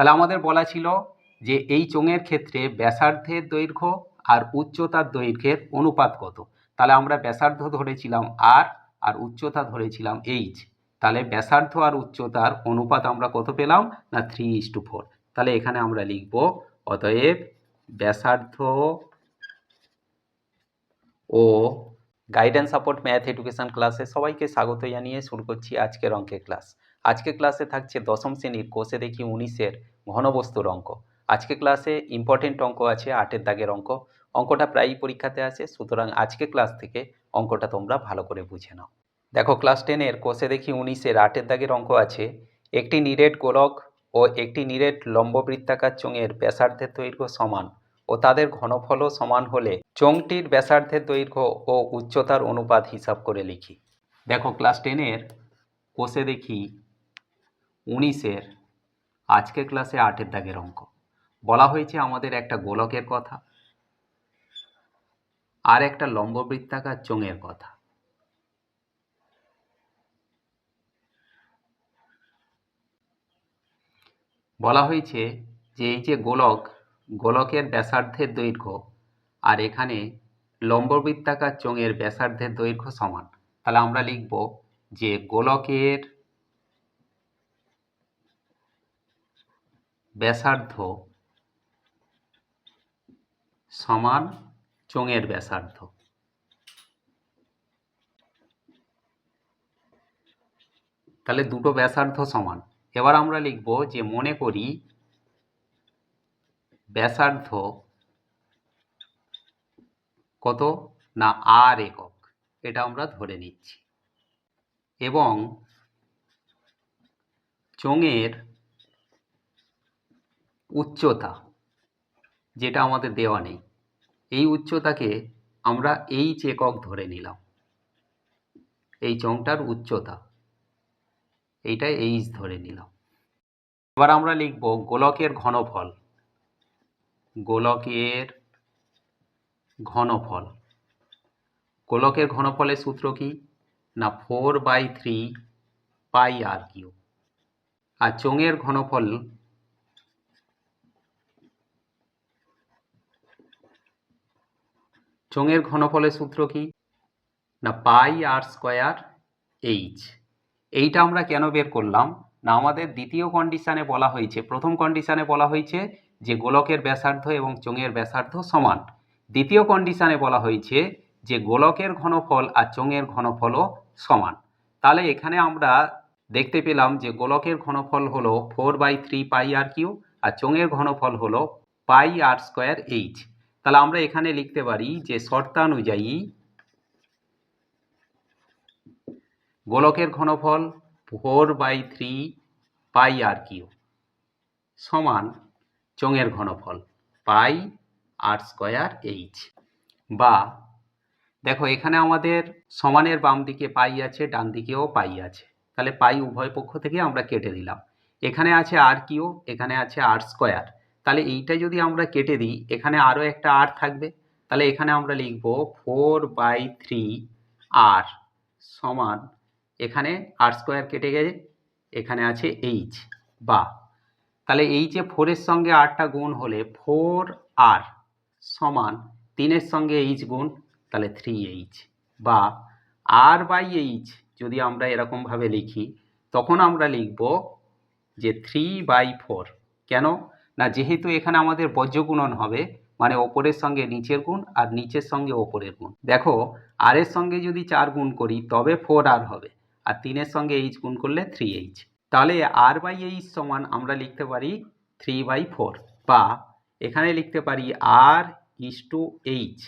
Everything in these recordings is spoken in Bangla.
তাহলে আমাদের বলা ছিল যে এই চোঙের ক্ষেত্রে ব্যাসার্ধের দৈর্ঘ্য আর উচ্চতার দৈর্ঘ্যের অনুপাত কত? তাহলে আমরা ব্যাসার্ধ ধরেছিলাম আর আর উচ্চতা ধরেছিলাম এইচ তাহলে ব্যাসার্ধ আর উচ্চতার অনুপাত আমরা কত পেলাম? না থ্রি ইস টু ফোর তাহলে এখানে আমরা লিখব, অতএব ব্যাসার্ধ ও গাইডেন্স সাপোর্ট ম্যাথ এডুকেশন ক্লাসে সবাইকে স্বাগত জানিয়ে শুরু করছি আজকের অঙ্কের ক্লাস আজকে ক্লাসে থাকছে দশম শ্রেণির কোষে দেখি উনিশের ঘনবস্তুর অঙ্ক। আজকে ক্লাসে ইম্পর্টেন্ট অঙ্ক আছে, আটের দাগের অঙ্ক। অঙ্কটা প্রায়ই পরীক্ষাতে আসে, সুতরাং আজকে ক্লাস থেকে অঙ্কটা তোমরা ভালো করে বুঝে নাও। দেখো ক্লাস টেনের কোষে দেখি উনিশের আটের দাগের অঙ্ক আছে। একটি নিরেট গোলক ও একটি নিরেট লম্ববৃত্তাকার চোঙের ব্যাসার্ধের দৈর্ঘ্য সমান ও তাদের ঘনফলও সমান হলে চোঙটির ব্যাসার্ধের দৈর্ঘ্য ও উচ্চতার অনুপাত হিসাব করে লিখি। দেখো ক্লাস টেনের কোষে দেখি উনিশের আজকের ক্লাসে আটের দাগের অঙ্ক। বলা হয়েছে আমাদের একটা গোলকের কথা আর একটা লম্ববৃত্তাকার চোঙের কথা। বলা হয়েছে যে এই যে গোলক, গোলকের ব্যাসার্ধের দৈর্ঘ্য আর এখানে লম্ববৃত্তাকার চোঙের ব্যাসার্ধের দৈর্ঘ্য সমান। তাহলে আমরা লিখব যে গোলকের ব্যাসার্ধ সমান চোঙের ব্যাসার্ধ। তাহলে দুটো ব্যাসার্ধ সমান। এবার আমরা লিখব যে মনে করি ব্যাসার্ধ কত না আর একক, এটা আমরা ধরে নিচ্ছি। এবং চোঙের উচ্চতা, যেটা আমাদের দেওয়া নেই। এই উচ্চতাকে আমরা এইচ একক ধরে নিলাম। এই চোঙটার উচ্চতা, এইটা এইচ ধরে নিলাম। এবার আমরা লিখব গোলকের ঘনফল। গোলকের ঘনফল। গোলকের ঘনফলের সূত্র কি? না, four by three pi r cube আর চোঙের ঘনফল চোঙের ঘনফলের সূত্র কি? না, পাই আর স্কোয়ার এইচ। এইটা আমরা কেন বের করলাম? না, আমাদের দ্বিতীয় কন্ডিশানে বলা হয়েছে, প্রথম কন্ডিশানে বলা হয়েছে যে গোলকের ব্যাসার্ধ এবং চোঙের ব্যাসার্ধ সমান। দ্বিতীয় কন্ডিশানে বলা হয়েছে যে গোলকের ঘনফল আর চোঙের ঘনফলও সমান। তাহলে এখানে আমরা দেখতে পেলাম যে গোলকের ঘনফল হলো four by three pi r cube আর চোঙের ঘনফল হলো পাই আর স্কোয়ার এইচ। তাহলে আমরা এখানে লিখতে পারি যে শর্তানুযায়ী গোলকের ঘনফল four by three pi r cube সমান চোঙের ঘনফল পাই আর স্কোয়ার এইচ। বা দেখো, এখানে আমাদের সমানের বাম দিকে পাই আছে, ডান দিকেও পাই আছে। তাহলে পাই উভয় পক্ষ থেকে আমরা কেটে দিলাম। এখানে আছে আর কিউ, এখানে আছে আর স্কোয়ার। তাহলে এইটা যদি আমরা কেটে দিই, এখানে আরও একটা আর থাকবে। তাহলে এখানে আমরা লিখব ফোর বাই থ্রি আর সমান, এখানে আর স্কোয়ার কেটে গেছে, এখানে আছে এইচ বা। তাহলে এই যে ফোরের সঙ্গে আরটা গুণ হলে ফোর আর সমান তিনের সঙ্গে এইচ গুণ, তাহলে থ্রি এইচ বা। আর বাই এইচ যদি আমরা এরকমভাবে লিখি, তখন আমরা লিখব যে থ্রি বাই ফোর কেন? না, যেহেতু এখানে আমাদের বজ্রগুণন হবে মানে ওপরের সঙ্গে নিচের গুণ আর নিচের সঙ্গে ওপরের গুণ। দেখো আর এর সঙ্গে যদি চার গুণ করি, তবে ফোর আর হবে, আর তিনের সঙ্গে এইচ গুণ করলে থ্রি এইচ তাহলে আর বাই এইচ সমান আমরা লিখতে পারি থ্রি বাই ফোর বা এখানে লিখতে পারি আর ইস টু এইচ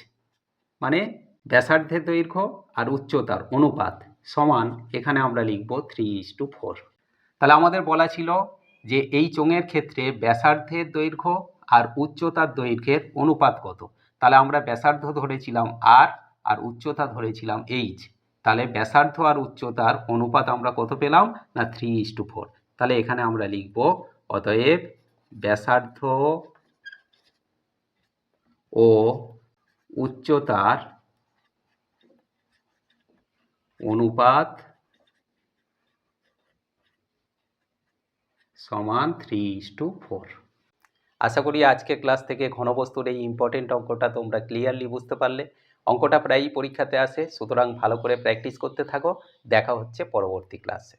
মানে ব্যাসার্ধের দৈর্ঘ্য আর উচ্চতার অনুপাত সমান এখানে আমরা লিখব থ্রি ইস টু ফোর তাহলে আমাদের বলা ছিল যে এই চোঙের ক্ষেত্রে ব্যাসার্ধের দৈর্ঘ্য আর উচ্চতার দৈর্ঘ্যের অনুপাত কত? তাহলে আমরা ব্যাসার্ধ ধরেছিলাম আর আর উচ্চতা ধরেছিলাম এইচ তাহলে ব্যাসার্ধ আর উচ্চতার অনুপাত আমরা কত পেলাম? না থ্রি ইস টু ফোর তাহলে এখানে আমরা লিখব, অতএব ব্যাসার্ধ ও উচ্চতার অনুপাত সমান থ্রি ইস টু ফোর আশা করি আজকের ক্লাস থেকে ঘনবস্তুর এই ইম্পর্টেন্ট অঙ্কটা তোমরা ক্লিয়ারলি বুঝতে পারলে। অঙ্কটা প্রায়ই পরীক্ষাতে আসে, সুতরাং ভালো করে প্র্যাকটিস করতে থাকো। দেখা হচ্ছে পরবর্তী ক্লাসে